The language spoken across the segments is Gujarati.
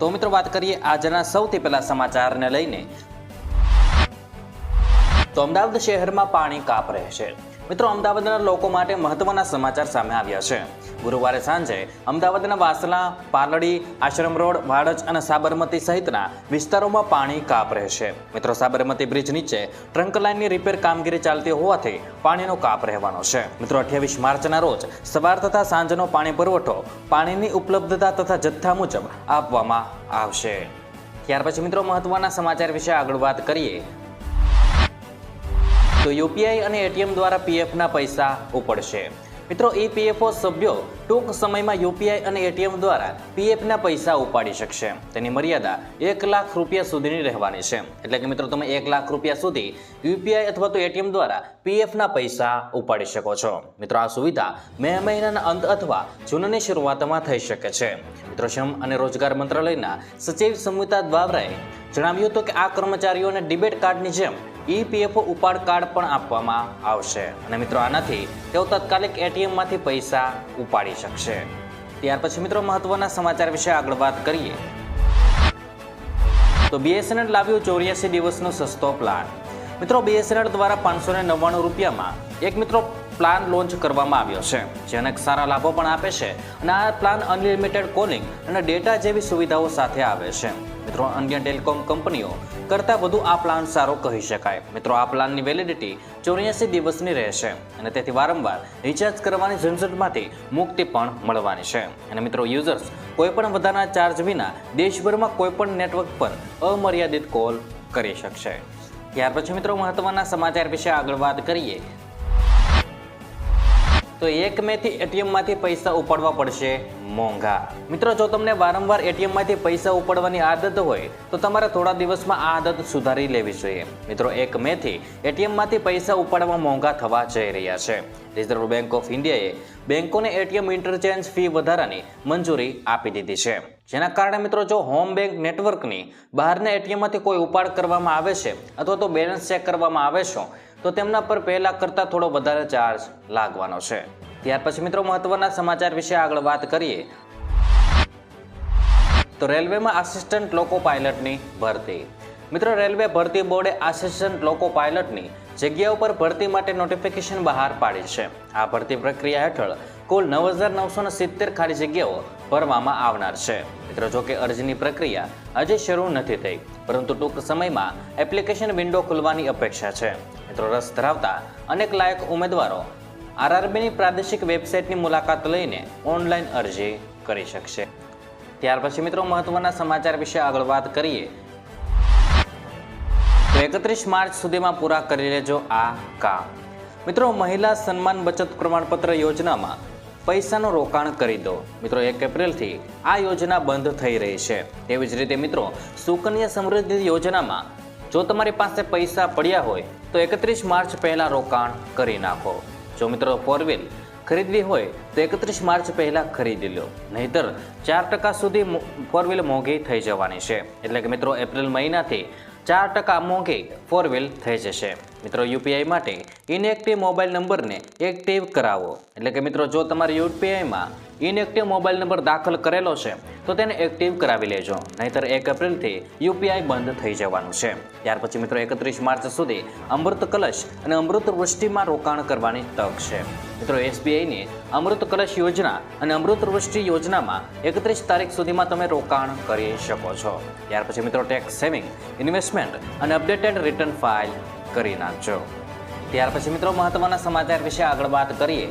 તો મિત્રો વાત કરીએ આજના સૌથી પહેલા સમાચારને લઈને. તો અમદાવાદ શહેરમાં પાણી કાપ રહેશે મિત્રો અમદાવાદના લોકો માટે મહત્વના સમાચાર સામે આવ્યા છે. ગુરુવારે સાંજે અમદાવાદના વાસણા પાલડી, આશ્રમ રોડ, વાડજ અને સાબરમતી સહિતના વિસ્તારોમાં પાણી કાપ રહેશે મિત્રો, સાબરમતી બ્રિજ નીચે ટ્રંક લાઇનની રિપેર કામગીરી ચાલતી હોવાથી પાણીનો કાપ રહેવાનો છે. મિત્રો, અઠ્યાવીસ માર્ચના રોજ સવાર તથા સાંજનો પાણી પુરવઠો પાણીની ઉપલબ્ધતા તથા જથ્થા મુજબ આપવામાં આવશે. ત્યાર પછી મિત્રો, મહત્વના સમાચાર વિશે આગળ વાત કરીએ. તો યુપીઆઈ અને એટીએમ દ્વારા પીએફના પૈસા ઉપડશે. મિત્રો ઈપીએફઓ સભ્યો ટૂંક સમયમાં યુપીઆઈ અને એટીએમ દ્વારા પીએફના પૈસા ઉપાડી શકશે. તેની મર્યાદા એક લાખ રૂપિયા સુધીની રહેવાની છે. એટલે કે મિત્રો, તમે એક લાખ રૂપિયા સુધી યુપીઆઈ અથવા તો એટીએમ દ્વારા પીએફના પૈસા ઉપાડી શકો છો. મિત્રો, આ સુવિધા મે મહિનાના અંત અથવા જૂનની શરૂઆતમાં થઈ શકે છે. મિત્રો, શ્રમ અને રોજગાર મંત્રાલયના સચિવ સંમિતા દ્વાવરાએ જણાવ્યું હતું કે આ કર્મચારીઓને ડિબેટ કાર્ડની જેમ ઈપીએફઓ ઉપાડ કાર્ડ પણ આપવામાં આવશે. અને મિત્રો, આનાથી તેઓ તાત્કાલિક એટીએમમાંથી પૈસા ઉપાડી શકશે. ત્યાર પછી મિત્રો, મહત્વના સમાચાર વિશે આગળ વાત કરીએ. તો બીએસએનએલ લાવ્યું ચોર્યાસી દિવસનો સસ્તો પ્લાન મિત્રો બીએસએનએલ દ્વારા પાંચસો ને નવ્વાણું રૂપિયામાં એક મિત્રો પ્લાન લોન્ચ કરવામાં આવ્યો છે, જે અનેક સારા લાભો પણ આપે છે. અને આ પ્લાન અનલિમિટેડ કોલિંગ અને ડેટા જેવી સુવિધાઓ સાથે આવે છે. મિત્રો, અન્ય ટેલિકોમ કંપનીઓ કરતાં વધુ આ પ્લાન સારો કહી શકાય. મિત્રો, આ પ્લાનની વેલિડિટી ચોર્યાસી દિવસની રહેશે અને તેથી વારંવાર રિચાર્જ કરવાની ઝંઝટમાંથી મુક્તિ પણ મળવાની છે. અને મિત્રો યુઝર્સ કોઈપણ વધારાના ચાર્જ વિના દેશભરમાં કોઈપણ નેટવર્ક પર અમર્યાદિત કોલ કરી શકશે. ત્યાર પછી મિત્રો, મહત્વના સમાચાર વિશે આગળ વાત કરીએ તો એક મેથી એટીએમમાંથી પૈસા ઉપાડવા પડશે મોંઘા. મિત્રો, જો તમને વારંવાર એટીએમમાંથી પૈસા ઉપાડવાની આદત હોય, તો તમારે થોડા દિવસમાં આ આદત સુધારી લેવી જોઈએ. મિત્રો એક મેથી એટીએમમાંથી પૈસા ઉપાડવા મોંઘા થવા જઈ રહ્યા છે. રિઝર્વ બેંક ઓફ ઇન્ડિયાએ બેંકોને એટીએમ ઇન્ટરચેન્જ ફી વધારાની મંજૂરી આપી દીધી છે. જેના કારણે મિત્રો જો હોમ બેંક નેટવર્કની બહારના એટીએમમાંથી કોઈ ઉપાડ કરવામાં આવે છે અથવા તો બેલેન્સ ચેક કરવામાં આવે છે, તો તેમના પર પહેલાં કરતાં થોડો વધારે ચાર્જ લાગવાનો છે. ત્યાર પછી મિત્રો મહત્વના સમાચાર વિશે આગળ વાત કરીએ. તો રેલવેમાં આસિસ્ટન્ટ લોકો પાયલટની ભરતી. મિત્રો રેલવે ભરતી બોર્ડે આસિસ્ટન્ટ લોકો પાયલટની જગ્યા ઉપર ભરતી માટે નોટિફિકેશન બહાર પાડી છે. આ ભરતી પ્રક્રિયા હેઠળ કુલ નવ હજાર નવસો સિત્તેર ખાલી જગ્યાઓ ભરવામાં આવનાર છે. મિત્રો, જો કે અરજીની પ્રક્રિયા હજી શરૂ નથી થઈ, પરંતુ ટૂંક સમયમાં એપ્લિકેશન વિન્ડો ખુલવાની અપેક્ષા છે. મિત્રો, રસ ધરાવતા અનેક લાયક ઉમેદવારો આરઆરબીની પ્રાદેશિક વેબસાઇટની મુલાકાત લઈને ઓનલાઈન અરજી કરી શકશે. ત્યાર પછી, મિત્રો, મહત્વના સમાચાર વિશે આગળ વાત કરીએ. એકત્રીસ માર્ચ સુધીમાં પૂરા કરી લેજો આ કામ. મિત્રો, મહિલા સન્માન બચત પ્રમાણપત્ર યોજનામાં પૈસાનું રોકાણ કરી દો. મિત્રો, એક એપ્રિલથી આ યોજના બંધ થઈ રહી છે. તેવી જ રીતે મિત્રો, સુકન્યા સમૃદ્ધિ યોજનામાં જો તમારી પાસે પૈસા પડ્યા હોય, તો એકત્રીસ માર્ચ પહેલાં રોકાણ કરી નાખો. જો મિત્રો ફોર વ્હીલ ખરીદવી હોય, તો એકત્રીસ માર્ચ પહેલાં ખરીદી લો. નહીતર, ચાર ટકા સુધી ફોર વ્હીલ મોંઘી થઈ જવાની છે. એટલે કે મિત્રો, એપ્રિલ મહિનાથી ચાર ટકા મોંઘી ફોર વ્હીલ થઈ જશે. મિત્રો યુપીઆઈ માટે ઇનએક્ટિવ મોબાઈલ નંબરને એક્ટિવ કરાવો. એટલે કે મિત્રો જો તમારે યુપીઆઈમાં ઇનએક્ટિવ મોબાઈલ નંબર દાખલ કરેલો છે, તો તેને એક્ટિવ કરાવી લેજો. નહીતર એક એપ્રિલથી યુપીઆઈ બંધ થઈ જવાનું છે. ત્યાર પછી મિત્રો એકત્રીસ માર્ચ સુધી અમૃત કલશ અને અમૃત વૃષ્ટિમાં રોકાણ કરવાની તક છે. મિત્રો એસબીઆઈની અમૃત કલશ યોજના અને અમૃત વૃષ્ટિ યોજનામાં એકત્રીસ તારીખ સુધીમાં તમે રોકાણ કરી શકો છો. ત્યાર પછી મિત્રો ટેક્સ સેવિંગ ઇન્વેસ્ટમેન્ટ અને અપડેટેડ રિટર્ન ફાઇલ કરી નાખજો. ત્યાર પછી મિત્રો મહત્વના સમાચાર વિશે આગળ વાત કરીએ.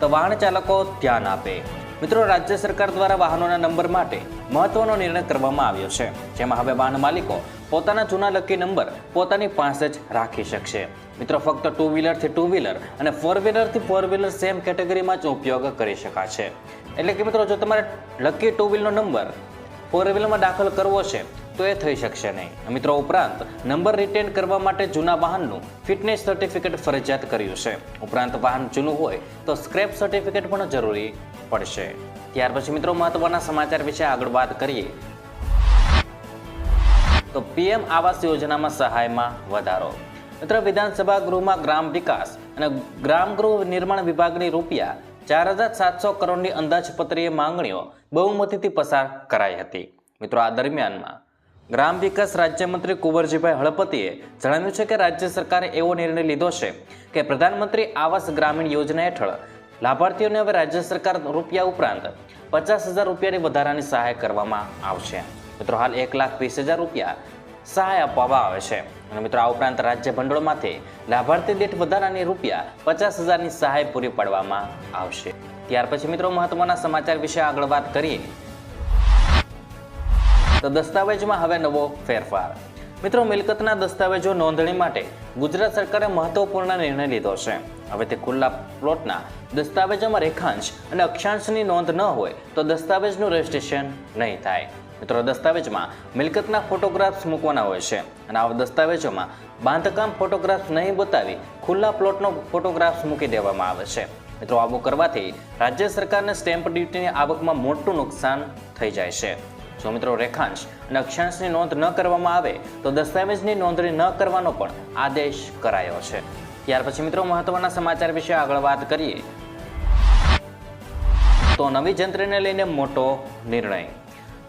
તો વાહન ચાલકો ધ્યાન આપે. મિત્રો રાજ્ય સરકાર દ્વારા વાહનોના નંબર માટે મહત્વનો નિર્ણય કરવામાં આવ્યો છે. જેમાં હવે વાહન માલિકો પોતાના જૂના લકી નંબર પોતાની પાસે જ રાખી શકશે. મિત્રો ફક્ત ટુ વ્હીલરથી ટુ વ્હીલર અને ફોર વ્હીલરથી ફોર વ્હીલર સેમ કેટેગરીમાં જ ઉપયોગ કરી શકાશે. એટલે કે મિત્રો જો તમારે લકી ટુ વ્હીલનો નંબર ફોર વ્હીલરમાં દાખલ કરવો છે તો એ થઈ શકશે નહીં. મિત્રો, ઉપરાંત નંબર રિટેન કરવા માટે જૂના વાહનનું ફિટનેસ સર્ટિફિકેટ ફરજિયાત કર્યું છે. ઉપરાંત વાહન જૂનું હોય તો સ્ક્રેપ સર્ટિફિકેટ પણ જરૂરી પડશે. ત્યાર પછી મિત્રો, મહત્વના સમાચાર વિશે આગળ વાત કરીએ. તો પીએમ આવાસ યોજનામાં સહાયમાં વધારો. મિત્ર, વિધાનસભા ગૃહમાં ગ્રામ વિકાસ અને ગ્રામ ગૃહ નિર્માણ વિભાગની રૂપિયા ચાર હજાર સાતસો કરોડની અંદાજપત્રીય માંગણીઓ બહુમતીથી પસાર કરાઈ હતી. મિત્રો, આ દરમિયાનમાં ગ્રામ વિકાસ રાજ્યમંત્રી કુંવરજીભાઈ હળપતિએ જણાવ્યું છે કે રાજ્ય સરકારે એવો નિર્ણય લીધો છે કે પ્રધાનમંત્રી આવાસ ગ્રામીણ યોજના હેઠળ લાભાર્થીઓને હવે રાજ્ય સરકાર રૂપિયા ઉપરાંત પચાસ હજાર રૂપિયાની વધારાની સહાય કરવામાં આવશે. મિત્રો, હાલ એક લાખ વીસ હજાર રૂપિયા સહાય આપવામાં આવે છે. અને મિત્રો, આ ઉપરાંત રાજ્ય ભંડોળમાંથી લાભાર્થી દીઠ વધારાની રૂપિયા પચાસ હજારની સહાય પૂરી પાડવામાં આવશે. ત્યાર પછી મિત્રો, મહત્વના સમાચાર વિશે આગળ વાત કરીએ તો દસ્તાવેજમાં હવે નવો ફેરફાર. મિત્રો, મિલકતના દસ્તાવેજો નોંધણી માટે ગુજરાત સરકારે મહત્વપૂર્ણ નિર્ણય લીધો છે. હવે તે ખુલ્લા પ્લોટના દસ્તાવેજોમાં રેખાંશ અને અક્ષાંશની નોંધ ન હોય તો દસ્તાવેજનું રજિસ્ટ્રેશન નહીં થાય. મિત્રો, દસ્તાવેજમાં મિલકતના ફોટોગ્રાફ્સ મૂકવાના હોય છે અને આવા દસ્તાવેજોમાં બાંધકામ ફોટોગ્રાફ્સ નહીં બતાવી ખુલ્લા પ્લોટનો ફોટોગ્રાફ્સ મૂકી દેવામાં આવે છે. મિત્રો, આવું કરવાથી રાજ્ય સરકારને સ્ટેમ્પ ડ્યુટીની આવકમાં મોટું નુકસાન થઈ જાય છે. જો મિત્રો, રેખાંશ અને અક્ષાંશની નોંધ ન કરવામાં આવે તો દસ્તાવેજની નોંધણી ન કરવાનો પણ આદેશ કરાયો છે. ત્યાર પછી મિત્રો, મહત્વના સમાચાર વિશે આગળ વાત કરીએ. તો નવી જંત્રીને લઈને મોટો નિર્ણય.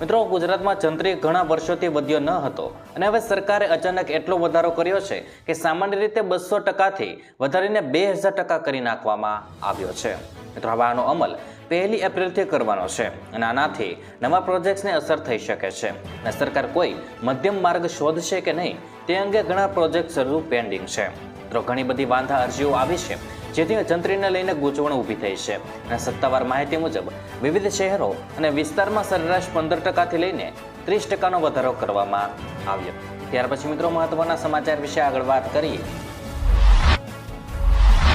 મિત્રો, ગુજરાતમાં જંત્રી ઘણા વર્ષોથી વધ્યો ન હતો અને હવે સરકારે અચાનક એટલો વધારો કર્યો છે કે સામાન્ય રીતે બસો ટકાથી વધારીને બે હજાર ટકા કરી નાખવામાં આવ્યો છે. મિત્રો હવે આનો અમલ પહેલી એપ્રિલથી કરવાનો છે અને આનાથી નવા પ્રોજેક્ટ્સને અસર થઈ શકે છે. અને સરકાર કોઈ મધ્યમ માર્ગ શોધશે કે નહીં તે અંગે ઘણા પ્રોજેક્ટ શરૂ પેન્ડિંગ છે. મિત્રો ઘણી બધી વાંધા અરજીઓ આવી છે, જેથી જંત્રીને લઈને ગૂંચવણ ઊભી થઈ છે. અને સત્તાવાર માહિતી મુજબ, વિવિધ શહેરો અને વિસ્તારમાં સરેરાશ પંદર ટકાથી લઈને ત્રીસ ટકાનો વધારો કરવામાં આવ્યો. ત્યાર પછી મિત્રો, મહત્વના સમાચાર વિશે આગળ વાત કરીએ.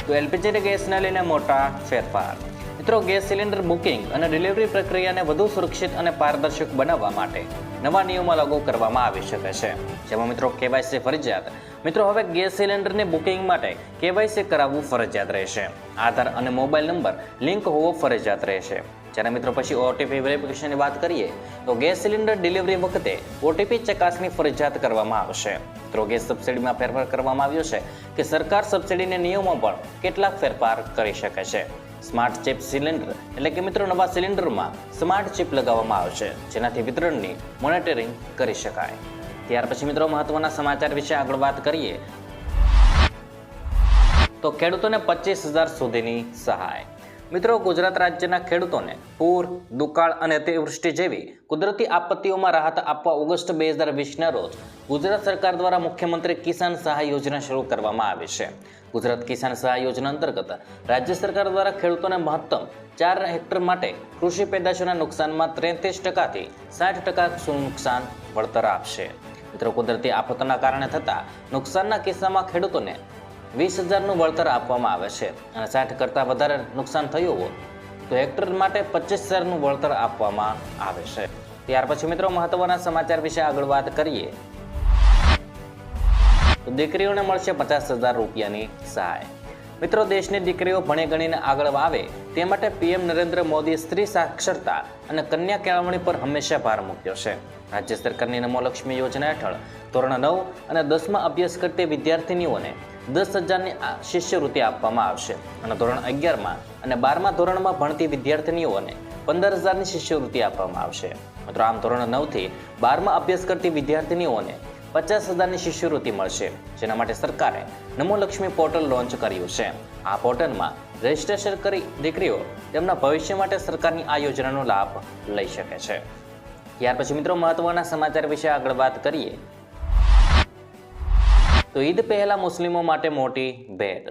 તો એલપીજી ગેસને લઈને મોટા ફેરફાર. મિત્રો, ગેસ સિલિન્ડર બુકિંગ અને ડિલિવરી પ્રક્રિયાને વધુ સુરક્ષિત અને પારદર્શક બનાવવા માટે નવા નિયમો લાગુ કરવામાં આવી શકે છે. જેમાં મિત્રો, કેવાયસી ફરજિયાત. મિત્રો, હવે ગેસ સિલિન્ડરની બુકિંગ માટે કેવાયસી કરાવવું ફરજિયાત રહેશે. આધાર અને મોબાઈલ નંબર લિંક હોવો ફરજિયાત રહેશે. જ્યારે મિત્રો, પછી ઓટીપી વેરિફિકેશનની વાત કરીએ, તો ગેસ સિલિન્ડર ડિલિવરી વખતે ઓટીપી ચકાસણી ફરજિયાત કરવામાં આવશે. મિત્રો, ગેસ સબસિડીમાં ફેરફાર કરવામાં આવ્યો છે કે સરકાર સબસિડીના નિયમો પણ કેટલાક ફેરફાર કરી શકે છે. સ્માર્ટ ચિપ સિલિન્ડર એટલે કે મિત્રો નવા સિલિન્ડરમાં સ્માર્ટ ચિપ લગાવવામાં આવશે, જેનાથી વિતરણની મોનિટરિંગ કરી શકાય. ત્યાર પછી મિત્રો મહત્વના સમાચાર વિશે આગળ વાત કરીએ. તો ખેડૂતોને પચીસ હજાર સુધીની સહાય. મિત્રો, ગુજરાત રાજ્યના ખેડૂતોને પૂર, દુકાળ અને અતિવૃષ્ટિ જેવી કુદરતી આપત્તિઓમાં રાહત આપવા ઓગસ્ટ બે હજાર વીસના રોજ ગુજરાત સરકાર દ્વારા મુખ્યમંત્રી કિસાન સહાય યોજના શરૂ કરવામાં આવી છે. ગુજરાત કિસાન સહાય યોજના અંતર્ગત રાજ્ય સરકાર દ્વારા ખેડૂતોને મહત્તમ ચાર હેક્ટર માટે કૃષિ પેદાશોના નુકસાનમાં ત્રેત્રીસ ટકાથી સાઠ ટકા નુકસાન વળતર આપશે. મિત્રો, કુદરતી આફતોના કારણે થતા નુકસાનના કિસ્સામાં ખેડૂતોને વીસ હજારનું વળતર આપવામાં આવે છે અને સાઠ કરતાં વધારે નુકસાન થયું હોય તો હેક્ટર માટે પચીસ હજારનું વળતર આપવામાં આવે છે. ત્યાર પછી મિત્રો મહત્વના સમાચાર વિશે આગળ વાત કરીએ. તો દીકરીઓને મળશે પચાસ હજાર રૂપિયાની સહાય. મિત્રો દેશની દીકરીઓ ભણી ગણીને આગળ આવે તે માટે પીએમ નરેન્દ્ર મોદીએ સ્ત્રી સાક્ષરતા અને કન્યા કેળવણી પર હંમેશા ભાર મૂક્યો છે. રાજ્ય સરકારની નમોલક્ષ્મી યોજના હેઠળ ધોરણ નવ અને દસમાં અભ્યાસ કરતી વિદ્યાર્થીનીઓને દસ હજારની શિષ્યવૃત્તિ આપવામાં આવશે. અને ધોરણ અગિયારમાં અને બારમા ધોરણમાં ભણતી વિદ્યાર્થીનીઓને પંદર હજારની શિષ્યવૃત્તિ આપવામાં આવશે. મિત્રો, આમ ધોરણ નવથી બારમાં અભ્યાસ કરતી વિદ્યાર્થીનીઓને પચાસ હજારની શિષ્યવૃત્તિ મળશે. જેના માટે સરકારે નમો લક્ષ્મી પોર્ટલ લોન્ચ કર્યું છે. આ પોર્ટલમાં રજીસ્ટ્રેશન કરી દીકરીઓ તેમના ભવિષ્ય માટે સરકારની આ યોજનાનો લાભ લઈ શકે છે. ત્યાર પછી મિત્રો, મહત્વના સમાચાર વિશે આગળ વાત કરીએ. તો ઈદ પહેલાં મુસ્લિમો માટે મોટી ભેટ.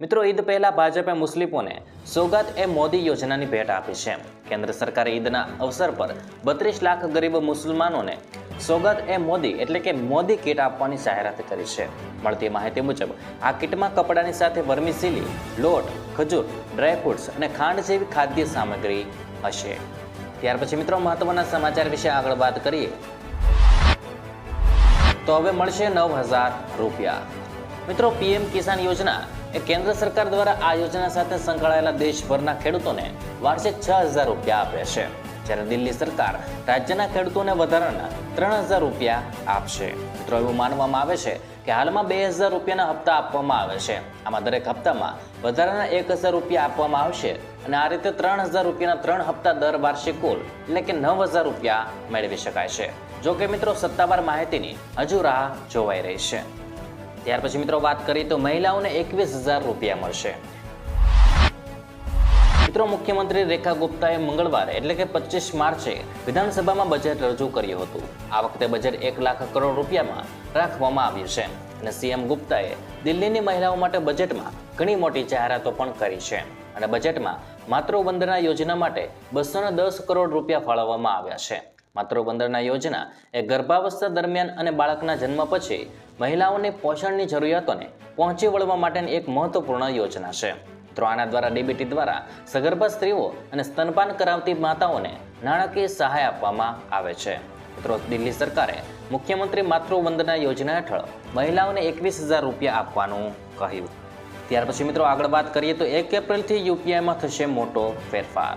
મિત્રો, ઈદ પહેલાં ભાજપે મુસ્લિમોને સોગાત એ મોદી યોજનાની ભેટ આપી છે. કેન્દ્ર સરકારે ઈદના અવસર પર બત્રીસ લાખ ગરીબ મુસલમાનોને સોગત એ મોદી એટલે કે મોદી કીટ આપવાની જાહેરાત કરી છે. મળતી માહિતી મુજબ, આ કીટમાં કપડાની સાથે વર્મીસીલી લોટ, ખજૂર ડ્રાયફ્રૂટ્સ અને ખાંડ જેવી ખાદ્ય સામગ્રી હશે. ત્યાર પછી મિત્રો, મહત્વના સમાચાર વિશે આગળ વાત કરીએ. તો હવે મળશે નવ હજાર રૂપિયા. મિત્રો, પીએમ કિસાન યોજના એ કેન્દ્ર સરકાર દ્વારા આ યોજના સાથે સંકળાયેલા દેશભરના ખેડૂતોને વાર્ષિક છ હજાર રૂપિયા આપે છે. જ્યારે દિલ્હી સરકાર રાજ્યના ખેડૂતોને વધારાના ત્રણ હજાર રૂપિયા આપશે. મિત્રો, એવું માનવામાં આવે છે કે હાલમાં બે હજાર રૂપિયાના હપ્તા આપવામાં આવે છે. આમાં દરેક હપ્તામાં વધારાના એક હજાર રૂપિયા આપવામાં આવશે અને આ રીતે ત્રણ હજાર રૂપિયાના ત્રણ હપ્તા દર વાર્ષિક કુલ એટલે કે નવ હજાર રૂપિયા મેળવી શકાય છે. જો કે મિત્રો, સત્તાવાર માહિતીની હજુ રાહ જોવાઈ રહી છે. ત્યાર પછી મિત્રો, વાત કરીએ તો મહિલાઓને એકવીસ હજાર રૂપિયા મળશે. મિત્રો, મુખ્યમંત્રી રેખા ગુપ્તાએ મંગળવારે, એટલે કે પચીસ માર્ચે, વિધાનસભામાં બજેટ રજૂ કર્યું હતું. આ વખતે બજેટ એક લાખ કરોડ રૂપિયામાં રાખવામાં આવ્યું છે. અને સીએમ ગુપ્તાએ દિલ્હીની મહિલાઓ માટે બજેટમાં ઘણી મોટી જાહેરાતો પણ કરી છે. અને બજેટમાં માતૃવંદના યોજના માટે બસો દસ કરોડ રૂપિયા ફાળવવામાં આવ્યા છે. માતૃવંદના યોજના, એ ગર્ભાવસ્થા દરમિયાન અને બાળકના જન્મ પછી મહિલાઓની પોષણની જરૂરિયાતોને પહોંચી વળવા માટેની એક મહત્વપૂર્ણ યોજના છે. મિત્રો, આના દ્વારા ડીબીટી દ્વારા સગર્ભા સ્ત્રીઓ અને સ્તનપાન કરાવતી માતાઓને નાણાકીય સહાય આપવામાં આવે છે. મિત્રો, દિલ્હી સરકારે મુખ્યમંત્રી માતૃવંદના યોજના હેઠળ મહિલાઓને એકવીસ હજાર રૂપિયા આપવાનું કહ્યું. ત્યાર પછી મિત્રો આગળ વાત કરીએ તો એક એપ્રિલથી યુપીઆઈમાં થશે મોટો ફેરફાર.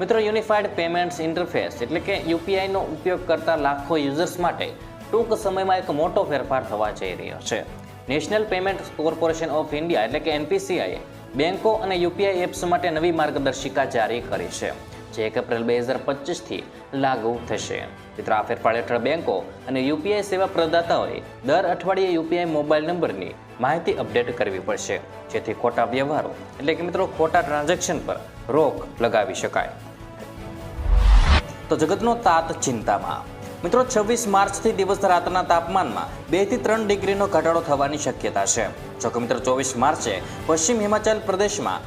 મિત્રો યુનિફાઈડ પેમેન્ટ્સ ઇન્ટરફેસ એટલે કે યુપીઆઈનો ઉપયોગ કરતા લાખો યુઝર્સ માટે ટૂંક સમયમાં એક મોટો ફેરફાર થવા જઈ રહ્યો છે. National payment corporation of India એટલે કે એનપીસીઆઈએ બેન્કો અને યુપીઆઈ એપ્સ માટે નવી માર્ગદર્શિકા જારી કરી છે, જે એક એપ્રિલ બે હજાર પચીસથી લાગુ થશે. મિત્રો, આ ફેરફાર હેઠળ બેન્કો અને યુપીઆઈ સેવા પ્રદાતાઓએ દર અઠવાડિયે યુપીઆઈ મોબાઈલ નંબરની માહિતી અપડેટ કરવી પડશે, જેથી ખોટા વ્યવહારો એટલે કે મિત્રો, ખોટા ટ્રાન્ઝેક્શન પર રોક લગાવી શકાય. તો જગતનો તાત ચિંતામાં. મિત્રો, છવ્વીસ માર્ચથી દિવસ રાતના તાપમાનમાં બેથી ત્રણ ડિગ્રીનો ઘટાડો થવાની શક્યતા છે. જોકે મિત્રો, ચોવીસ માર્ચે પશ્ચિમ હિમાચલ પ્રદેશમાં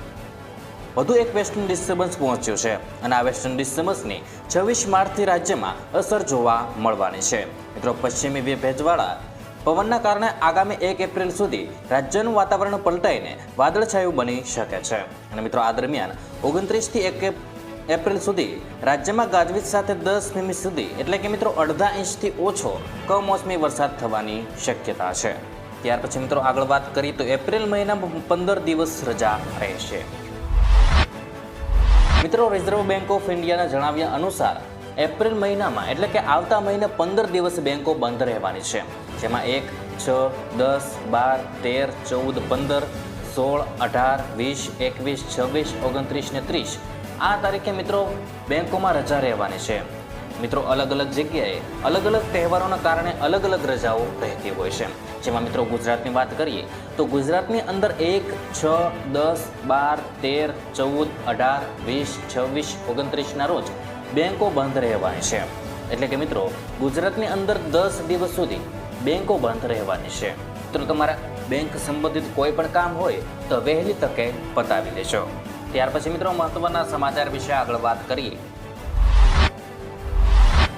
વધુ એક વેસ્ટર્ન ડિસ્ટર્બન્સ પહોંચ્યું છે અને આ વેસ્ટર્ન ડિસ્ટર્બન્સની છવ્વીસ માર્ચથી રાજ્યમાં અસર જોવા મળવાની છે. મિત્રો, પશ્ચિમી ભેજવાળા પવનના કારણે આગામી એક એપ્રિલ સુધી રાજ્યનું વાતાવરણ પલટાઈને વાદળછાયું બની શકે છે. અને મિત્રો, આ દરમિયાન ઓગણત્રીસથી એક એપ્રિલ સુધી રાજ્યમાં ગાજવીજ સાથે દસ મિમી સુધી, એટલે કે મિત્રો અડધા ઇંચથી ઓછો કમોસમી વરસાદ થવાની શક્યતા છે. ત્યાર પછી મિત્રો આગળ વાત કરીએ તો એપ્રિલ મહિનામાં પંદર દિવસ રજા રહેશે. મિત્રો રિઝર્વ બેંક ઓફ ઇન્ડિયાના જણાવ્યા અનુસાર, એપ્રિલ મહિનામાં, એટલે કે આવતા મહિને પંદર દિવસ બેંકો બંધ રહેવાની છે. જેમાં એક, છ, દસ, બાર, તેર, ચૌદ, પંદર, સોળ, અઢાર, વીસ, એકવીસ, છવ્વીસ, ઓગણત્રીસ ને ત્રીસ આ તારીખે મિત્રો બેંકોમાં રજા રહેવાની છે. મિત્રો અલગ અલગ જગ્યાએ અલગ અલગ તહેવારોના કારણે અલગ અલગ રજાઓ રહેતી હોય છે. જેમાં મિત્રો ગુજરાતની વાત કરીએ, તો ગુજરાતની અંદર એક, છ, દસ, બાર, તેર, ચૌદ, અઢાર, વીસ, છવ્વીસ, ઓગણત્રીસના રોજ બેંકો બંધ રહેવાની છે. એટલે કે મિત્રો, ગુજરાતની અંદર દસ દિવસ સુધી બેંકો બંધ રહેવાની છે. મિત્રો, તમારા બેંક સંબંધિત કોઈ પણ કામ હોય તો વહેલી તકે પતાવી લેજો ત્યાર પછી મિત્રો મહત્વના સમાચાર વિશે આગળ વાત કરીએ.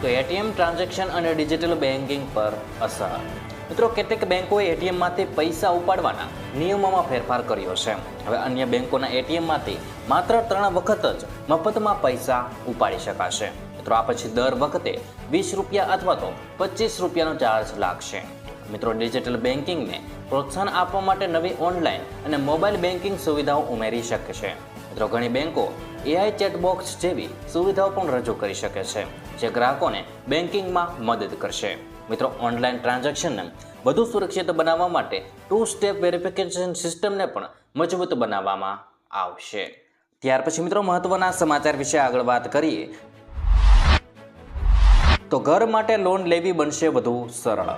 તો એટીએમ ટ્રાન્ઝેક્શન અને ડિજિટલ બેન્કિંગ પર અસર. મિત્રો, કેટલીક બેન્કોએ એટીએમમાંથી પૈસા ઉપાડવાના નિયમોમાં ફેરફાર કર્યો છે. હવે અન્ય બેન્કોના એટીએમમાંથી માત્ર ત્રણ વખત જ મફતમાં પૈસા ઉપાડી શકાશે. મિત્રો, આ પછી દર વખતે વીસ રૂપિયા અથવા તો પચીસ રૂપિયાનો ચાર્જ લાગશે. મિત્રો, ડિજિટલ બેન્કિંગને પ્રોત્સાહન આપવા માટે નવી ઓનલાઈન અને મોબાઈલ બેન્કિંગ સુવિધાઓ ઉમેરી શકે છે. મિત્રો, ઘણી બેંકો એઆઈ ચેટબોક્સ જેવી સુવિધાઓ પણ રજૂ કરી શકે છે, જે ગ્રાહકોને બેન્કિંગમાં મદદ કરશે. મિત્રો, ઓનલાઈન ટ્રાન્ઝેક્શનને વધુ સુરક્ષિત બનાવવા માટે ટુ સ્ટેપ વેરિફિકેશન સિસ્ટમને પણ મજબૂત બનાવવામાં આવશે. ત્યાર પછી મિત્રો, મહત્વના સમાચાર વિશે આગળ વાત કરીએ. તો ઘર માટે લોન લેવી બનશે વધુ સરળ.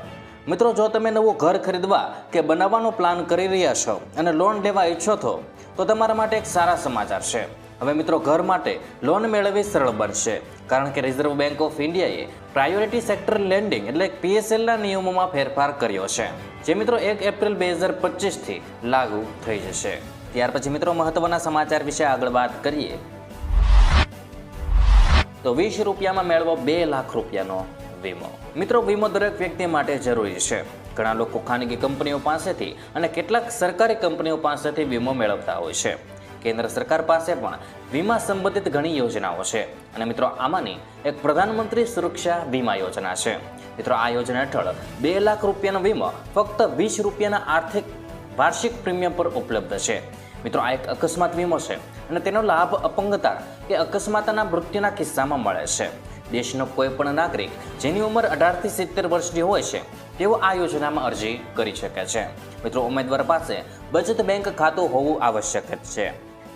મિત્રો, જો તમે નવું ઘર ખરીદવા કે બનાવવાનો પ્લાન કરી રહ્યા છો અને લોન લેવા ઈચ્છો છો તો તમારા માટે એક સારા સમાચાર છે. હવે મિત્રો, ઘર માટે લોન મેળવવી સરળ બનશે કારણ કે રિઝર્વ બેંક ઓફ ઇન્ડિયાએ પ્રાયોરિટી સેક્ટર લેન્ડિંગ એટલે પીએસએલના નિયમોમાં ફેરફાર કર્યો છે. જે મિત્રો એક એપ્રિલ બે હજાર પચીસથી લાગુ થઈ જશે. ત્યાર પછી મિત્રો, મહત્વના સમાચાર વિશે આગળ વાત કરીએ. તો વીસ રૂપિયામાં મેળવો બે લાખ રૂપિયાનો વીમો. મિત્રો, વીમો દરેક વ્યક્તિ માટે જરૂરી છે. ઘણા લોકો ખાનગી કંપનીઓ પાસેથી અને કેટલાક સરકારી કંપનીઓ પાસેથી વીમો મેળવતા હોય છે. કેન્દ્ર સરકાર પાસે પણ વીમા સંબંધિત ઘણી યોજનાઓ છે અને મિત્રો આમાંની એક પ્રધાનમંત્રી સુરક્ષા વીમા યોજના છે. મિત્રો આ યોજના હેઠળ બે લાખ રૂપિયાનો વીમો ફક્ત વીસ રૂપિયાના આર્થિક વાર્ષિક પ્રીમિયમ પર ઉપલબ્ધ છે. મિત્રો આ એક અકસ્માત વીમો છે અને તેનો લાભ અપંગતા કે અકસ્માતના મૃત્યુના કિસ્સામાં મળે છે. દેશનો કોઈ પણ નાગરિક જેની ઉંમર અઢારથી સિત્તેર વર્ષની હોય છે તેઓ આ યોજનામાં અરજી કરી શકે છે. મિત્રો, ઉમેદવાર પાસે બચત બેંક ખાતું હોવું આવશ્યક છે.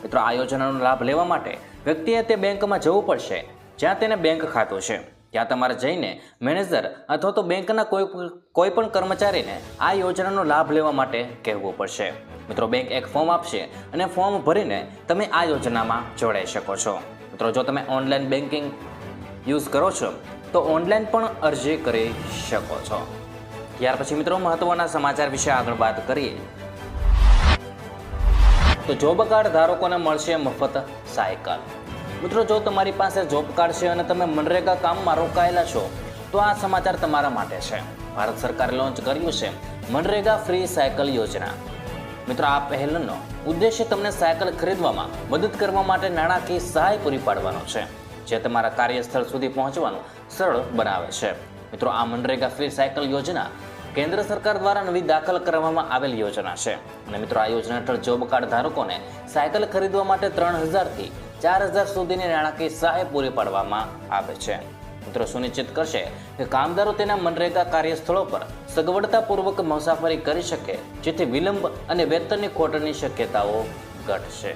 મિત્રો, આ યોજનાનો લાભ લેવા માટે વ્યક્તિએ તે બેંકમાં જવું પડશે, જ્યાં તેને બેંક ખાતું છે. ત્યાં તમારે જઈને મેનેજર અથવા તો બેંકના કોઈ કોઈ પણ કર્મચારીને આ યોજનાનો લાભ લેવા માટે કહેવું પડશે. મિત્રો, બેંક એક ફોર્મ આપશે અને ફોર્મ ભરીને તમે આ યોજનામાં જોડાઈ શકો છો. મિત્રો, જો તમે ઓનલાઈન બેન્કિંગ યુઝ કરો છો, તો ઓનલાઈન પણ અરજી કરી શકો છો. ત્યાર પછી મિત્રો મહત્વના સમાચાર વિશે આગળ વાત કરીએ. તો જોબ કાર્ડ ધારકોને મળશે મફત સાયકલ. મિત્રો, જો તમારી પાસે જોબ કાર્ડ છે અને તમે મનરેગા કામમાં રોકાયેલા છો, તો આ સમાચાર તમારા માટે છે. ભારત સરકારે લોન્ચ કર્યું છે મનરેગા ફ્રી સાયકલ યોજના. મિત્રો, આ પહેલનો ઉદ્દેશ્ય તમને સાયકલ ખરીદવામાં મદદ કરવા માટે નાણાકીય સહાય પૂરી પાડવાનો છે, જે તમારા કાર્યસ્થળ સુધી પહોંચવાનું સરળ બનાવે છે. મિત્રો, આ મનરેગા ફ્રી સાયકલ યોજના કેન્દ્ર સરકાર દ્વારા નવી દાખલ કરવામાં આવેલ યોજના છે. અને મિત્રો, આ યોજના હેઠળ જોબ કાર્ડ ધારકોને સાયકલ ખરીદવા માટે ત્રણ હજારથી ચાર હજાર સુધીની નાણાકીય સહાય પૂરી પાડવામાં આવે છે. મિત્રો, સુનિશ્ચિત કરશે કે કામદારો તેના મનરેગા કાર્યસ્થળો પર સગવડતાપૂર્વક મુસાફરી કરી શકે, જેથી વિલંબ અને વેતનની ખોટની શક્યતાઓ ઘટશે.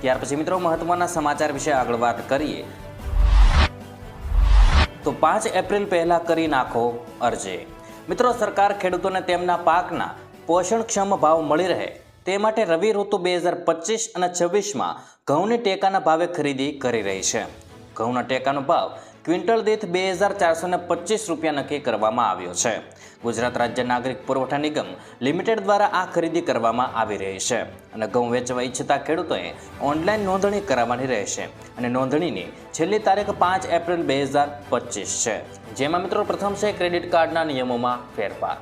ત્યાર પછી મિત્રો, મહત્વના સમાચાર વિશે આગળ વાત કરીએ. તો પાંચ એપ્રિલ પહેલા કરી નાખો અરજી. મિત્રો, સરકાર ખેડૂતોને તેમના પાકના પોષણક્ષમ ભાવ મળી રહે તે માટે રવિ ઋતુ બે હજાર પચીસ અને છવ્વીસમાં ઘઉંની ટેકાના ભાવે ખરીદી કરી રહી છે. ઘઉંના ટેકાનો ભાવ ક્વિન્ટલ દીઠ બે હજાર ચારસો પચીસ રૂપિયા નક્કી કરવામાં આવ્યો છે. ગુજરાત રાજ્ય નાગરિક પુરવઠા નિગમ લિમિટેડ દ્વારા આ ખરીદી કરવામાં આવી રહી છે. અને ઘઉં વેચવા ઈચ્છતા ખેડૂતોએ ઓનલાઈન નોંધણી કરાવવાની રહેશે. અને નોંધણીની છેલ્લી તારીખ પાંચ એપ્રિલ બે હજાર પચીસ છે. જેમાં મિત્રો પ્રથમ છે ક્રેડિટ કાર્ડના નિયમોમાં ફેરફાર.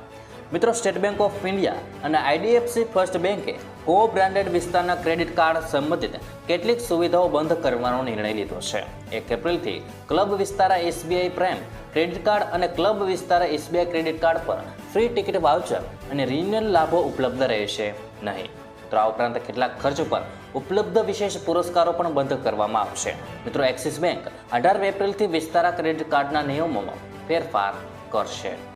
મિત્રો સ્ટેટ બેંક ઓફ ઇન્ડિયા અને આઈડીએફસી ફર્સ્ટ બેંકે કો બ્રાન્ડેડ વિસ્તારના ક્રેડિટ કાર્ડ સંબંધિત કેટલીક સુવિધાઓ બંધ કરવાનો નિર્ણય લીધો છે. એક એપ્રિલથી club Vistara SBI prime credit card અને club Vistara SBI credit card પર ફ્રી ટિકિટ વાઉચર અને રિન્યુઅલ લાભો ઉપલબ્ધ રહેશે નહીં. તો આ ઉપરાંત કેટલાક ખર્ચ પર ઉપલબ્ધ વિશેષ પુરસ્કારો પણ બંધ કરવામાં આવશે. મિત્રો એક્સિસ બેંક અઢાર એપ્રિલથી વિસ્તારા ક્રેડિટ કાર્ડના નિયમોમાં ફેરફાર કરશે.